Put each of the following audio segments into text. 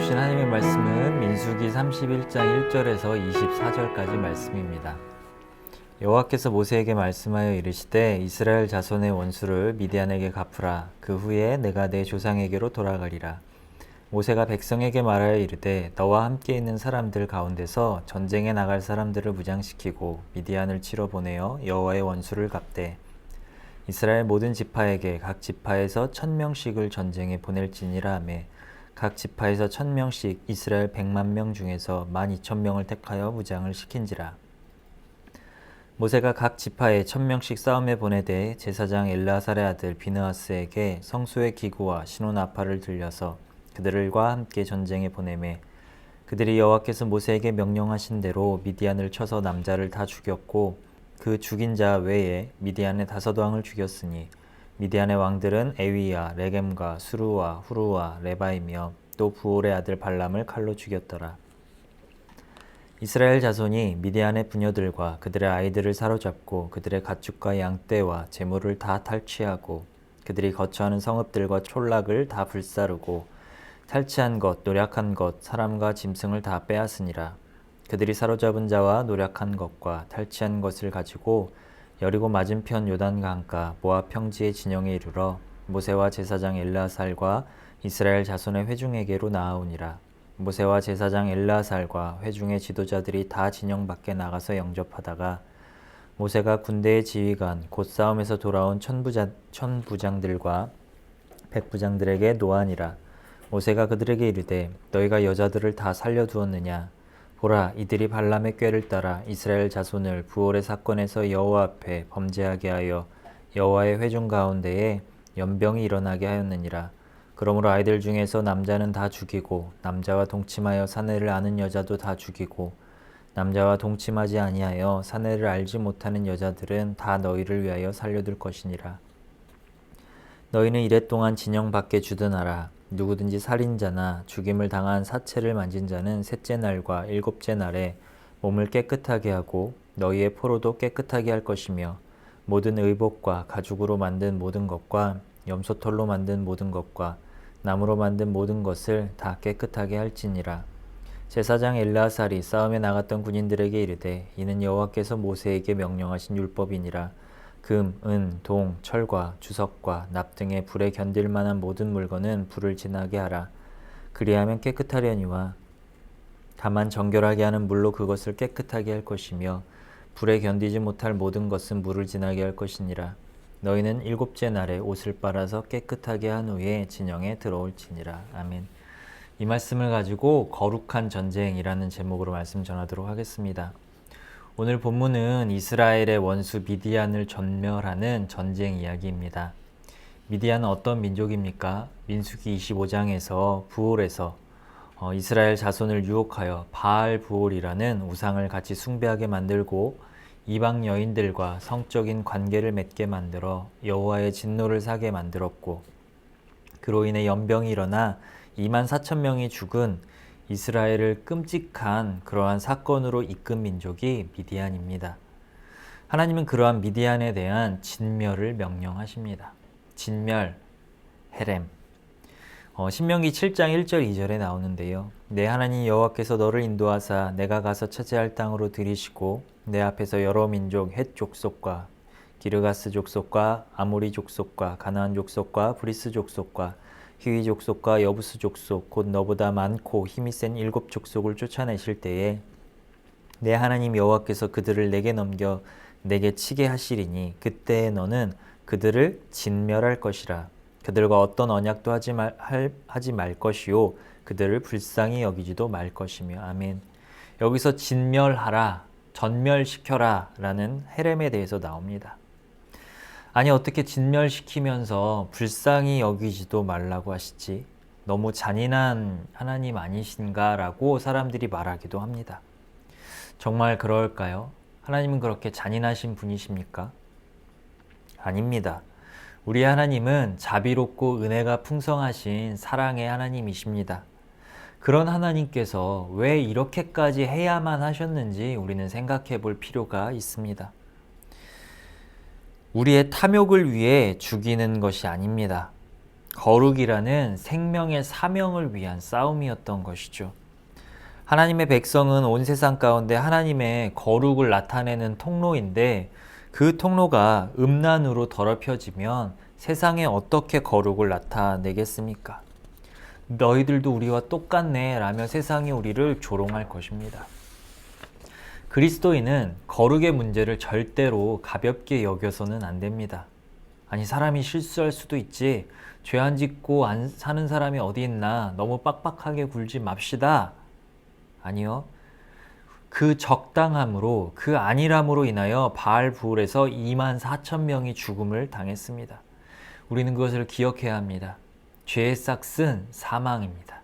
주신 하나님의 말씀은 민수기 31장 1절에서 24절까지 말씀입니다. 여호와께서 모세에게 말씀하여 이르시되 이스라엘 자손의 원수를 미디안에게 갚으라 그 후에 내가 내 조상에게로 돌아가리라 모세가 백성에게 말하여 이르되 너와 함께 있는 사람들 가운데서 전쟁에 나갈 사람들을 무장시키고 미디안을 치러 보내어 여호와의 원수를 갚되 이스라엘 모든 지파에게 각 지파에서 천 명씩을 전쟁에 보낼지니라 하매 각 지파에서 천 명씩 이스라엘 백만 명 중에서 만 이천 명을 택하여 무장을 시킨지라. 모세가 각 지파에 천 명씩 싸움에 보내되 제사장 엘라살의 아들 비느하스에게 성소의 기구와 신혼 아파를 들려서 그들과 함께 전쟁에 보내매 그들이 여호와께서 모세에게 명령하신 대로 미디안을 쳐서 남자를 다 죽였고 그 죽인 자 외에 미디안의 다섯 왕을 죽였으니 미디안의 왕들은 에위야, 레겜과 수루와 후루와 레바이며 또 부올의 아들 발람을 칼로 죽였더라. 이스라엘 자손이 미디안의 부녀들과 그들의 아이들을 사로잡고 그들의 가축과 양떼와 재물을 다 탈취하고 그들이 거처하는 성읍들과 촌락을 다 불사르고 탈취한 것, 노력한 것, 사람과 짐승을 다 빼앗으니라. 그들이 사로잡은 자와 노력한 것과 탈취한 것을 가지고 여리고 맞은편 요단 강가 모압 평지의 진영에 이르러 모세와 제사장 엘라살과 이스라엘 자손의 회중에게로 나아오니라. 모세와 제사장 엘라살과 회중의 지도자들이 다 진영 밖에 나가서 영접하다가 모세가 군대의 지휘관 곧 싸움에서 돌아온 천부자, 천부장들과 백부장들에게 노하니라. 모세가 그들에게 이르되 너희가 여자들을 다 살려두었느냐 보라 이들이 발람의 꾀를 따라 이스라엘 자손을 부올의 사건에서 여호와 앞에 범죄하게 하여 여호와의 회중 가운데에 연병이 일어나게 하였느니라. 그러므로 아이들 중에서 남자는 다 죽이고 남자와 동침하여 사내를 아는 여자도 다 죽이고 남자와 동침하지 아니하여 사내를 알지 못하는 여자들은 다 너희를 위하여 살려둘 것이니라. 너희는 이랫동안 진영 밖에 주둔하라 누구든지 살인자나 죽임을 당한 사체를 만진 자는 셋째 날과 일곱째 날에 몸을 깨끗하게 하고 너희의 포로도 깨끗하게 할 것이며 모든 의복과 가죽으로 만든 모든 것과 염소털로 만든 모든 것과 나무로 만든 모든 것을 다 깨끗하게 할지니라. 제사장 엘라살이 싸움에 나갔던 군인들에게 이르되 이는 여호와께서 모세에게 명령하신 율법이니라. 금, 은, 동, 철과 주석과 납 등의 불에 견딜 만한 모든 물건은 불을 지나게 하라. 그리하면 깨끗하려니와 다만 정결하게 하는 물로 그것을 깨끗하게 할 것이며 불에 견디지 못할 모든 것은 물을 지나게 할 것이니라. 너희는 일곱째 날에 옷을 빨아서 깨끗하게 한 후에 진영에 들어올지니라. 아멘. 이 말씀을 가지고 거룩한 전쟁이라는 제목으로 말씀 전하도록 하겠습니다. 오늘 본문은 이스라엘의 원수 미디안을 전멸하는 전쟁 이야기입니다. 미디안은 어떤 민족입니까? 민수기 25장에서 부올에서 어, 이스라엘 자손을 유혹하여 바알 부올이라는 우상을 같이 숭배하게 만들고 이방 여인들과 성적인 관계를 맺게 만들어 여호와의 진노를 사게 만들었고 그로 인해 연병이 일어나 2만 4천 명이 죽은 이스라엘을 끔찍한 그러한 사건으로 이끈 민족이 미디안입니다. 하나님은 그러한 미디안에 대한 진멸을 명령하십니다. 진멸, 헤렘. 어, 신명기 7장 1절 2절에 나오는데요. 내 하나님 여호와께서 너를 인도하사 내가 가서 차지할 땅으로 들이시고 내 앞에서 여러 민족 헷 족속과 기르가스 족속과 아모리 족속과 가나안 족속과 브리스 족속과 히위 족속과 여부스 족속 곧 너보다 많고 힘이 센 일곱 족속을 쫓아내실 때에 내 하나님 여호와께서 그들을 내게 넘겨 내게 치게 하시리니 그때 너는 그들을 진멸할 것이라. 그들과 어떤 언약도 하지 말, 할, 하지 말 것이요. 그들을 불쌍히 여기지도 말 것이며. 아멘. 여기서 진멸하라 전멸시켜라 라는 헤렘에 대해서 나옵니다 아니 어떻게 진멸시키면서 불쌍히 여기지도 말라고 하시지? 너무 잔인한 하나님 아니신가라고 사람들이 말하기도 합니다. 정말 그럴까요? 하나님은 그렇게 잔인하신 분이십니까? 아닙니다. 우리 하나님은 자비롭고 은혜가 풍성하신 사랑의 하나님이십니다. 그런 하나님께서 왜 이렇게까지 해야만 하셨는지 우리는 생각해 볼 필요가 있습니다. 우리의 탐욕을 위해 죽이는 것이 아닙니다. 거룩이라는 생명의 사명을 위한 싸움이었던 것이죠. 하나님의 백성은 온 세상 가운데 하나님의 거룩을 나타내는 통로인데 그 통로가 음란으로 더럽혀지면 세상에 어떻게 거룩을 나타내겠습니까? 너희들도 우리와 똑같네 라며 세상이 우리를 조롱할 것입니다. 그리스도인은 거룩의 문제를 절대로 가볍게 여겨서는 안 됩니다. 아니, 사람이 실수할 수도 있지. 죄 안 짓고 안 사는 사람이 어디 있나. 너무 빡빡하게 굴지 맙시다. 아니요. 그 적당함으로, 그 안일함으로 인하여 바알 부울에서 2만 4천 명이 죽음을 당했습니다. 우리는 그것을 기억해야 합니다. 죄의 싹은 사망입니다.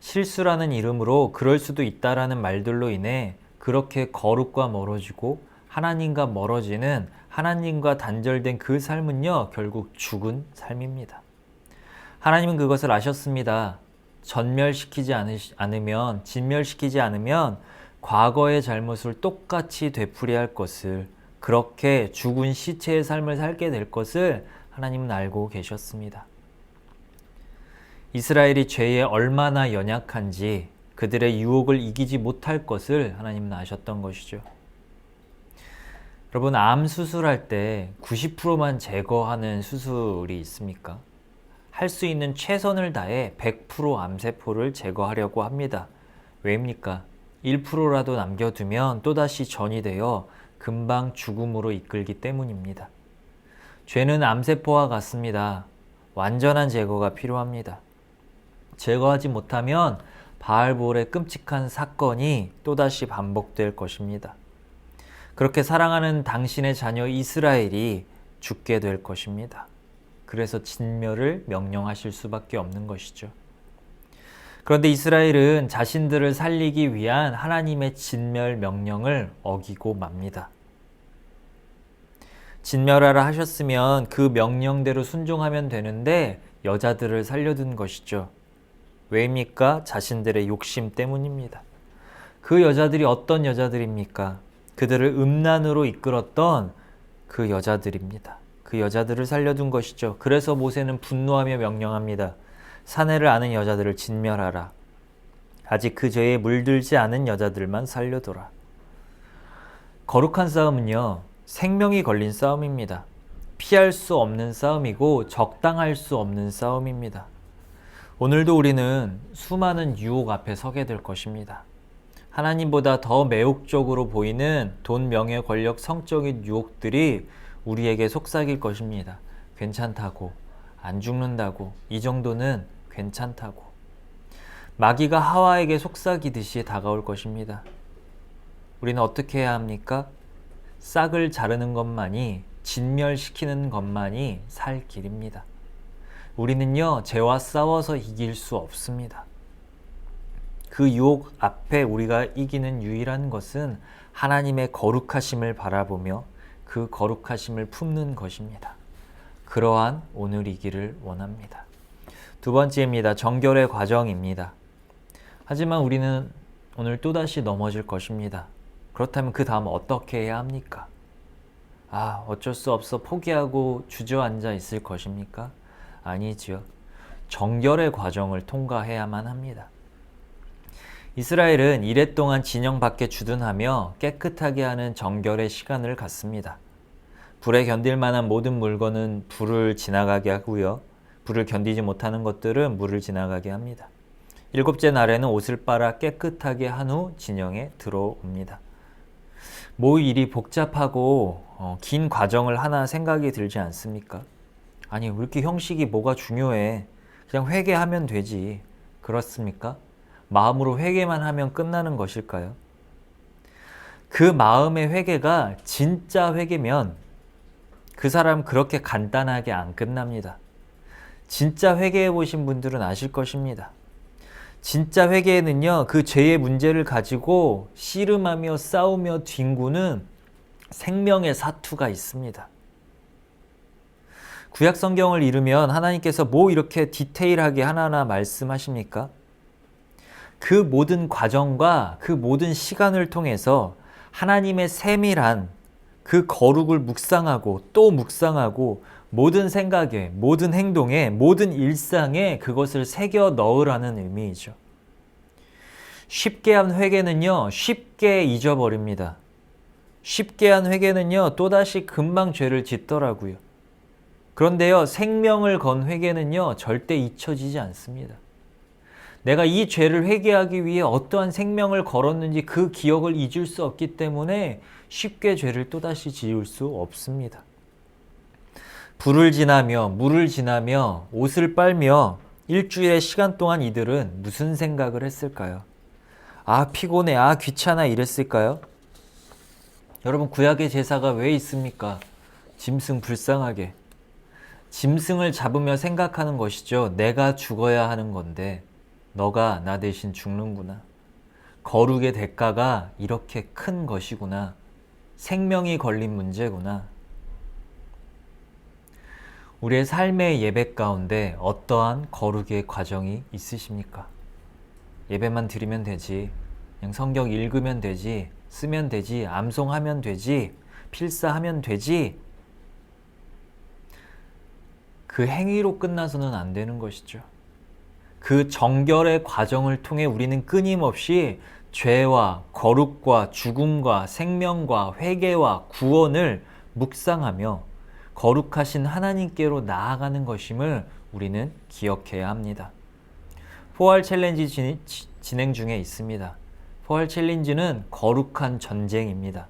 실수라는 이름으로 그럴 수도 있다라는 말들로 인해 그렇게 거룩과 멀어지고 하나님과 멀어지는 하나님과 단절된 그 삶은요, 결국 죽은 삶입니다. 하나님은 그것을 아셨습니다. 전멸시키지 않으면, 진멸시키지 않으면 과거의 잘못을 똑같이 되풀이할 것을, 그렇게 죽은 시체의 삶을 살게 될 것을 하나님은 알고 계셨습니다. 이스라엘이 죄에 얼마나 연약한지 그들의 유혹을 이기지 못할 것을 하나님은 아셨던 것이죠. 여러분, 암 수술할 때 90%만 제거하는 수술이 있습니까? 할 수 있는 최선을 다해 100% 암세포를 제거하려고 합니다. 왜입니까? 1%라도 남겨두면 또다시 전이 되어 금방 죽음으로 이끌기 때문입니다. 죄는 암세포와 같습니다. 완전한 제거가 필요합니다. 제거하지 못하면 바알볼의 끔찍한 사건이 또다시 반복될 것입니다. 그렇게 사랑하는 당신의 자녀 이스라엘이 죽게 될 것입니다. 그래서 진멸을 명령하실 수밖에 없는 것이죠. 그런데 이스라엘은 자신들을 살리기 위한 하나님의 진멸 명령을 어기고 맙니다. 진멸하라 하셨으면 그 명령대로 순종하면 되는데 여자들을 살려둔 것이죠. 왜입니까? 자신들의 욕심 때문입니다. 그 여자들이 어떤 여자들입니까? 그들을 음란으로 이끌었던 그 여자들입니다. 그 여자들을 살려둔 것이죠. 그래서 모세는 분노하며 명령합니다. 사내를 아는 여자들을 진멸하라. 아직 그 죄에 물들지 않은 여자들만 살려둬라. 거룩한 싸움은요, 생명이 걸린 싸움입니다. 피할 수 없는 싸움이고 적당할 수 없는 싸움입니다. 오늘도 우리는 수많은 유혹 앞에 서게 될 것입니다. 하나님보다 더 매혹적으로 보이는 돈, 명예, 권력, 성적인 유혹들이 우리에게 속삭일 것입니다. 괜찮다고, 안 죽는다고, 이 정도는 괜찮다고. 마귀가 하와에게 속삭이듯이 다가올 것입니다. 우리는 어떻게 해야 합니까? 싹을 자르는 것만이, 진멸시키는 것만이 살 길입니다. 우리는요, 죄와 싸워서 이길 수 없습니다. 그 유혹 앞에 우리가 이기는 유일한 것은 하나님의 거룩하심을 바라보며 그 거룩하심을 품는 것입니다. 그러한 오늘이기를 원합니다. 두 번째입니다. 정결의 과정입니다. 하지만 우리는 오늘 또다시 넘어질 것입니다. 그렇다면 그 다음 어떻게 해야 합니까? 아, 어쩔 수 없어 포기하고 주저앉아 있을 것입니까? 아니지요. 정결의 과정을 통과해야만 합니다. 이스라엘은 이랫동안 진영 밖에 주둔하며 깨끗하게 하는 정결의 시간을 갖습니다. 불에 견딜 만한 모든 물건은 불을 지나가게 하고요. 불을 견디지 못하는 것들은 물을 지나가게 합니다. 일곱째 날에는 옷을 빨아 깨끗하게 한 후 진영에 들어옵니다. 뭐 일이 복잡하고 어, 긴 과정을 하나 생각이 들지 않습니까? 아니, 왜 이렇게 형식이 뭐가 중요해? 그냥 회개하면 되지. 그렇습니까? 마음으로 회개만 하면 끝나는 것일까요? 그 마음의 회개가 진짜 회개면 그 사람 그렇게 간단하게 안 끝납니다. 진짜 회개해 보신 분들은 아실 것입니다. 진짜 회개에는요, 그 죄의 문제를 가지고 씨름하며 싸우며 뒹구는 생명의 사투가 있습니다. 구약 성경을 읽으면 하나님께서 뭐 이렇게 디테일하게 하나하나 말씀하십니까? 그 모든 과정과 그 모든 시간을 통해서 하나님의 세밀한 그 거룩을 묵상하고 또 묵상하고 모든 생각에, 모든 행동에, 모든 일상에 그것을 새겨 넣으라는 의미이죠. 쉽게 한 회개는요, 쉽게 잊어버립니다. 쉽게 한 회개는요, 또다시 금방 죄를 짓더라고요. 그런데요, 생명을 건 회개는요, 절대 잊혀지지 않습니다. 내가 이 죄를 회개하기 위해 어떠한 생명을 걸었는지 그 기억을 잊을 수 없기 때문에 쉽게 죄를 또다시 지을 수 없습니다. 불을 지나며 물을 지나며 옷을 빨며 일주일의 시간 동안 이들은 무슨 생각을 했을까요? 아, 피곤해. 아, 귀찮아. 이랬을까요? 여러분, 구약의 제사가 왜 있습니까? 짐승 불쌍하게. 짐승을 잡으며 생각하는 것이죠. 내가 죽어야 하는 건데, 너가 나 대신 죽는구나. 거룩의 대가가 이렇게 큰 것이구나. 생명이 걸린 문제구나. 우리의 삶의 예배 가운데 어떠한 거룩의 과정이 있으십니까? 예배만 드리면 되지. 그냥 성경 읽으면 되지. 쓰면 되지. 암송하면 되지. 필사하면 되지. 그 행위로 끝나서는 안 되는 것이죠. 그 정결의 과정을 통해 우리는 끊임없이 죄와 거룩과 죽음과 생명과 회개와 구원을 묵상하며 거룩하신 하나님께로 나아가는 것임을 우리는 기억해야 합니다. 포괄 챌린지 진- 지- 진행 중에 있습니다. 포괄 챌린지는 거룩한 전쟁입니다.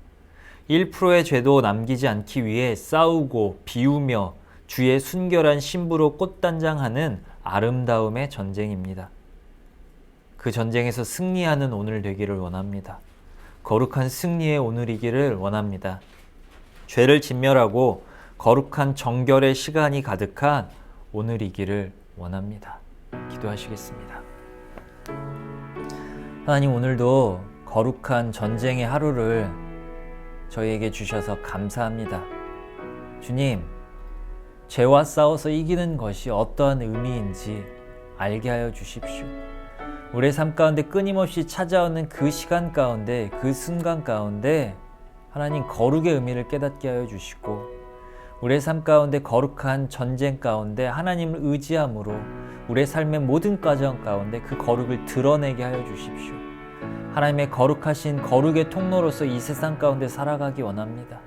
1%의 죄도 남기지 않기 위해 싸우고 비우며 주의 순결한 신부로 꽃단장하는 아름다움의 전쟁입니다. 그 전쟁에서 승리하는 오늘 되기를 원합니다. 거룩한 승리의 오늘이기를 원합니다. 죄를 진멸하고 거룩한 정결의 시간이 가득한 오늘이기를 원합니다. 기도하시겠습니다. 하나님 오늘도 거룩한 전쟁의 하루를 저희에게 주셔서 감사합니다. 주님, 죄와 싸워서 이기는 것이 어떠한 의미인지 알게 하여 주십시오. 우리의 삶 가운데 끊임없이 찾아오는 그 시간 가운데, 그 순간 가운데 하나님 거룩의 의미를 깨닫게 하여 주시고, 우리의 삶 가운데 거룩한 전쟁 가운데 하나님을 의지함으로 우리의 삶의 모든 과정 가운데 그 거룩을 드러내게 하여 주십시오. 하나님의 거룩하신 거룩의 통로로서 이 세상 가운데 살아가기 원합니다.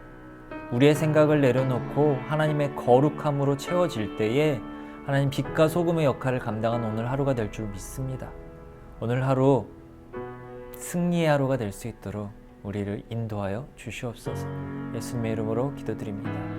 우리의 생각을 내려놓고 하나님의 거룩함으로 채워질 때에 하나님 빛과 소금의 역할을 감당한 오늘 하루가 될 줄 믿습니다. 오늘 하루 승리의 하루가 될 수 있도록 우리를 인도하여 주시옵소서. 예수님의 이름으로 기도드립니다.